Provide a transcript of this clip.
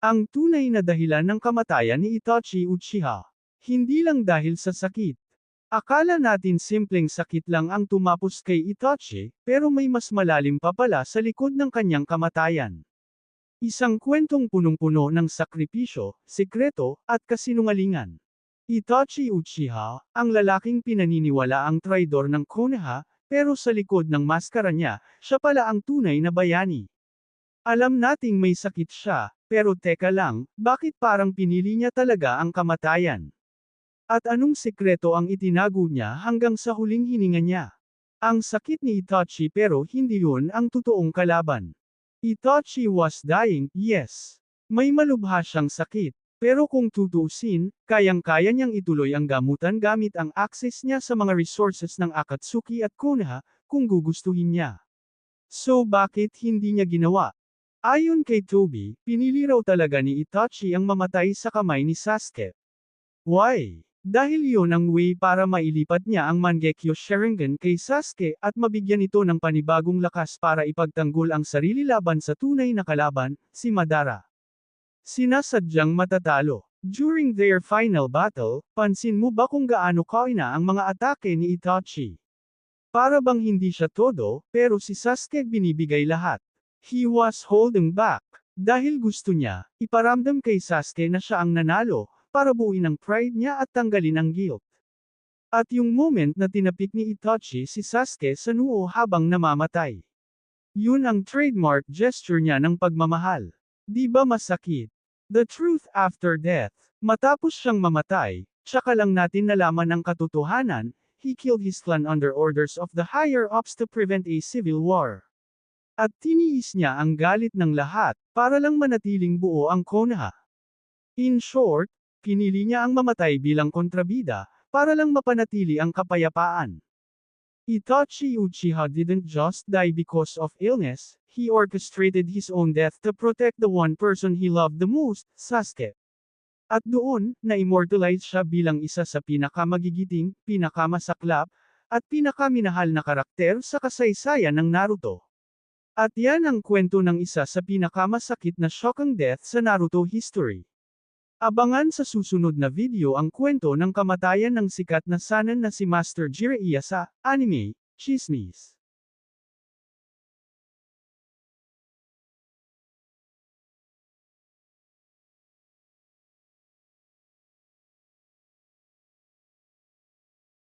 Ang tunay na dahilan ng kamatayan ni Itachi Uchiha. Hindi lang dahil sa sakit. Akala natin simpleng sakit lang ang tumapos kay Itachi, pero may mas malalim pa pala sa likod ng kanyang kamatayan. Isang kwentong punong-puno ng sakripisyo, sikreto, at kasinungalingan. Itachi Uchiha, ang lalaking pinaniniwala ang traidor ng Konoha, pero sa likod ng maskara niya, siya pala ang tunay na bayani. Alam nating may sakit siya, pero teka lang, bakit parang pinili niya talaga ang kamatayan? At anong sekreto ang itinago niya hanggang sa huling hininga niya? Ang sakit ni Itachi pero hindi yun ang totoong kalaban. Itachi was dying, yes. May malubha siyang sakit. Pero kung tutuusin, kayang-kaya niyang ituloy ang gamutan gamit ang access niya sa mga resources ng Akatsuki at Konoha, kung gugustuhin niya. So bakit hindi niya ginawa? Ayon kay Toby, pinili raw talaga ni Itachi ang mamatay sa kamay ni Sasuke. Why? Dahil iyon ang way para mailipat niya ang Mangekyo Sharingan kay Sasuke at mabigyan ito ng panibagong lakas para ipagtanggol ang sarili laban sa tunay na kalaban, si Madara. Sinasadyang matatalo. During their final battle, pansin mo ba kung gaano kaina ang mga atake ni Itachi? Para bang hindi siya todo, pero si Sasuke binibigay lahat. He was holding back. Dahil gusto niya, iparamdam kay Sasuke na siya ang nanalo, para buuin ang pride niya at tanggalin ang guilt. At yung moment na tinapik ni Itachi si Sasuke sa noo habang namamatay. Yun ang trademark gesture niya ng pagmamahal. Di ba masakit? The truth after death. Matapos siyang mamatay, tsaka lang natin nalaman ang katotohanan, he killed his clan under orders of the higher ups to prevent a civil war. At tiniis niya ang galit ng lahat, para lang manatiling buo ang Konoha. In short, pinili niya ang mamatay bilang kontrabida, para lang mapanatili ang kapayapaan. Itachi Uchiha didn't just die because of illness, he orchestrated his own death to protect the one person he loved the most, Sasuke. At doon, na-immortalize siya bilang isa sa pinakamagigiting, pinakamasaklap, at pinakaminahal na karakter sa kasaysayan ng Naruto. At yan ang kwento ng isa sa pinakamasakit na shocking death sa Naruto history. Abangan sa susunod na video ang kwento ng kamatayan ng sikat na sanan na si Master Jiraiya sa anime, Chismis.